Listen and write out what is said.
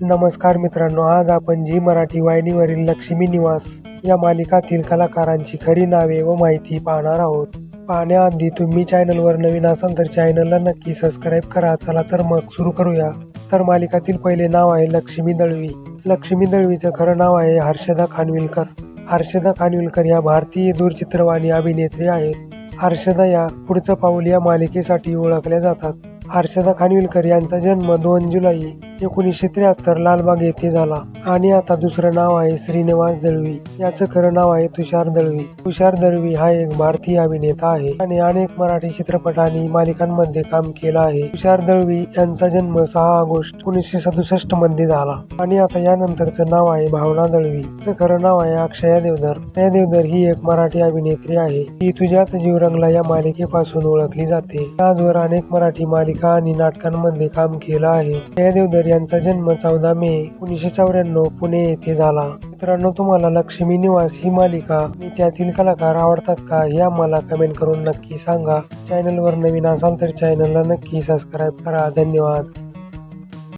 नमस्कार मित्रांनो आज आपण जी मराठी वाहिनीवरील लक्ष्मी निवास या मालिकातील कलाकारांची खरी नावे व माहिती पाहणार आहोत. पाहण्याआधी तुम्ही चॅनलवर नवीन असाल तर चॅनलला नक्की सबस्क्राईब करा. चला तर मग सुरू करूया. तर मालिकातील पहिले नाव आहे लक्ष्मी दळवी. लक्ष्मी दळवीचं खरं नाव आहे हर्षदा खानविलकर. हर्षदा खानविलकर या भारतीय दूरचित्रवाणी अभिनेत्री आहेत. हर्षदा या पुढचं पाऊल या मालिकेसाठी ओळखल्या जातात. हर्षदा खानविलकर यांचा जन्म दोन जुलै एकोणीसशे त्र्याहत्तर लालबाग येथे झाला. आणि आता दुसरं नाव आहे श्रीनिवास दळवी. याचं खरं नाव आहे तुषार दळवी. तुषार दळवी हा एक भारतीय अभिनेता आहे. आणि अनेक मराठी चित्रपट आणि मालिकांमध्ये काम केलं आहे. तुषार दळवी यांचा जन्म सहा ऑगस्ट एकोणीसशे सदुसष्टमध्ये झाला. आणि आता यानंतरचं नाव आहे भावना दळवी. खरं नाव आहे अक्षया देवधर. अक्षया देवधर ही एक मराठी अभिनेत्री आहे. ती तुझ्यात जीव रंगला या मालिकेपासून ओळखली जाते. आजवर अनेक मराठी मालिका आणि नाटकांमध्ये काम केलं आहे. अक्षया देवधर यांचा जन्म चौदा मे एकोणीसशे चौऱ्याण्णव पुणे येथे झाला. मित्रांनो तुम्हाला लक्ष्मी निवास ही मालिका आणि त्यातील कलाकार आवडतात का हे आम्हाला कमेंट करून नक्की सांगा. चॅनलवर नवीन असाल तर चॅनलला नक्की सबस्क्राईब करा. धन्यवाद.